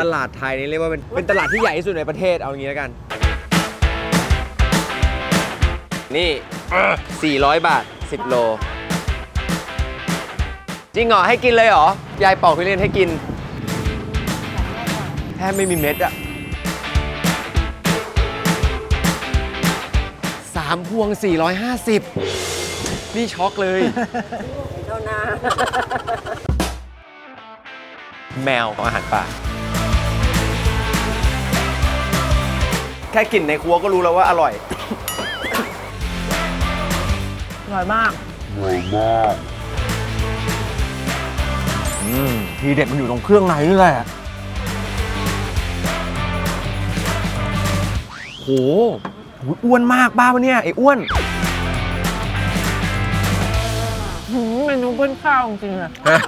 ตลาดไทยนี่เรียกว่าเป็นเป็นตลาดที่ใหญ่ที่สุดในประเทศเอางี้แล้วกัน นี่ 400 บาท 10 โล จริงเหรอให้กินเลยเหรอ ยายปอกทุเรียนให้กิน แทบไม่มีเม็ดอะสามพวง 450 นี่ช็อกเลย เท่านา แมวของอาหารป่า แค่กลิ่นในครัวก็รู้แล้วว่าอร่อย อร่อยมากอืมทีเด็ดมันอยู่ตรงเครื่องในนี่แหละโหโหอ้วนมากบ้าปะเนี่ยไอ้อ้วน หืมเมนูเพื่อนข้าวจริงๆอะฮะ